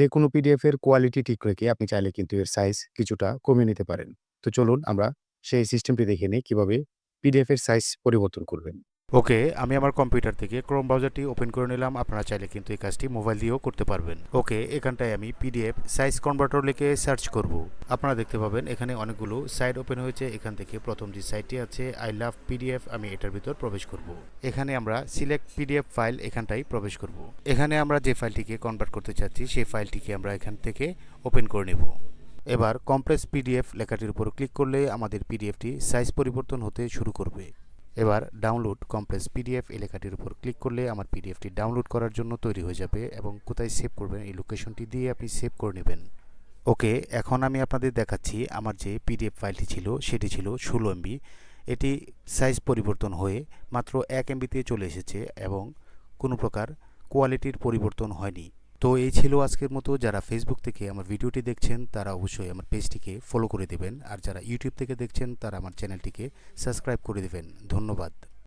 যে কোনো পিডিএফ এর কোয়ালিটি ঠিক রেখে আপনি চাইলে কিন্তু এর সাইজ কিছুটা কমিয়ে নিতে পারেন। তো চলুন আমরা সেই সিস্টেমটি দেখে নিই কীভাবে পিডিএফ এর সাইজ পরিবর্তন করবেন। ওকে, আমি আমার কম্পিউটার থেকে ক্রোম ব্রাউজারটি ওপেন করে নিলাম। আপনারা চাইলে কিন্তু এই কাজটি মোবাইল দিয়েও করতে পারবেন। ওকে, এখানটায় আমি পিডিএফ, সাইজ কনভার্টার লিখে সার্চ করব। আপনারা দেখতে পাবেন এখানে অনেকগুলো সাইট ওপেন হয়েছে। এখান থেকে প্রথম যে সাইটটি আছে, আই লাভ পিডিএফ আমি এটার ভিতর প্রবেশ করব। এখানে আমরা সিলেক্ট পিডিএফ ফাইল এখানটাই প্রবেশ করব। এখানে আমরা যে ফাইলটিকে কনভার্ট করতে চাচ্ছি, সেই ফাইলটিকে আমরা এখান থেকে ওপেন করে নেব। এবার কমপ্রেস পিডিএফ লেখাটির উপর ক্লিক করলে আমাদের পিডিএফটি সাইজ পরিবর্তন হতে শুরু করবে। এবার ডাউনলোড কমপ্রেস পিডিএফ এই লেখাটির উপর ক্লিক করলে আমার পিডিএফটি ডাউনলোড করার জন্য তৈরি হয়ে যাবে এবং কোথায় সেভ করবেন এই লোকেশনটি দিয়ে আপনি সেভ করে নেবেন। ওকে, এখন আমি আপনাদের দেখাচ্ছি আমার যে পিডিএফ ফাইলটি ছিল, সেটি ছিল ষোলো এমবি এটি সাইজ পরিবর্তন হয়ে মাত্র এক এমবিতে চলে এসেছে এবং কোনো প্রকার কোয়ালিটির পরিবর্তন হয়নি। তো এই ছিল আজকের মতো। যারা ফেসবুক থেকে আমার ভিডিওটি দেখছেন, তারা অবশ্যই আমার পেজটিকে ফলো করে দেবেন। আর যারা ইউটিউব থেকে দেখছেন, তারা আমার চ্যানেলটিকে সাবস্ক্রাইব করে দেবেন। ধন্যবাদ।